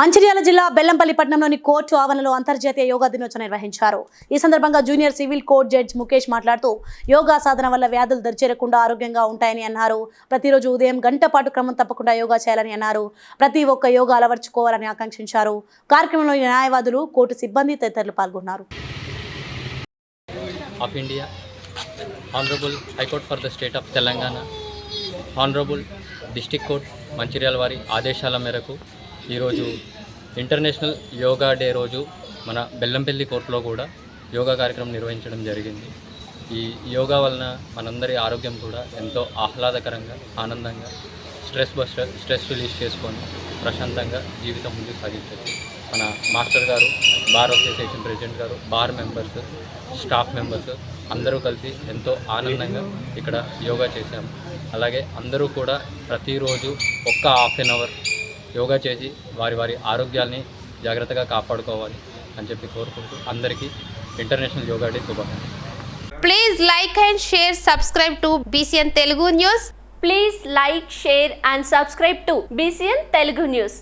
మంచిర్యాల జిల్లా బెల్లంపల్లి పట్టణంలోని కోర్టు ఆవరణలో అంతర్జాతీయ యోగా దినోత్సవం నిర్వహించారు. ఈ సందర్భంగా junior civil court judge Mukesh మాట్లాడుతూ యోగా సాధన వల్ల వ్యాధులు దరిచేరకుండా ఆరోగ్యంగా ఉంటాయని అన్నారు. ప్రతిరోజు ఉదయం గంట పాటు క్రమం తప్పకుండా యోగా చేయాలని అన్నారు. ప్రతి ఒక్క యోగా అలవర్చుకోవాలని ఆకాంక్షించారు. కార్యక్రమంలో న్యాయవాదులు కోర్టు సిబ్బంది తదితరులు పాల్గొన్నారు. డిస్టిక్ కోర్ట్ మంచిర్యాల వారి ఆదేశాల మేరకు ఈరోజు ఇంటర్నేషనల్ యోగా డే రోజు మన బెల్లంపల్లి కోర్టులో కూడా యోగా కార్యక్రమం నిర్వహించడం జరిగింది. ఈ యోగా వలన మనందరి ఆరోగ్యం కూడా ఎంతో ఆహ్లాదకరంగా ఆనందంగా స్ట్రెస్ బస్టర్ స్ట్రెస్ రిలీజ్ చేసుకొని ప్రశాంతంగా జీవితం ముందుకు సాగించవచ్చు మన మాస్టర్ గారు బార్ అసోసియేషన్ ప్రెసిడెంట్ గారు బార్ మెంబర్స్ స్టాఫ్ మెంబర్స్ అందరూ కలిసి ఎంతో ఆనందంగా ఇక్కడ యోగా చేశాము. అలాగే అందరూ కూడా ప్రతిరోజు ఒక్క హాఫ్ అన్ అవర్ యోగా చేసి వారి వారి ఆరోగ్యాల్ని జాగ్రత్తగా కాపాడుకోవాలి అని చెప్పి కోరుకుంటూ అందరికీ ఇంటర్నేషనల్ యోగా డే శుభాకాంక్షలు. Please like and share subscribe to BCN Telugu news please like share and subscribe to BCN Telugu news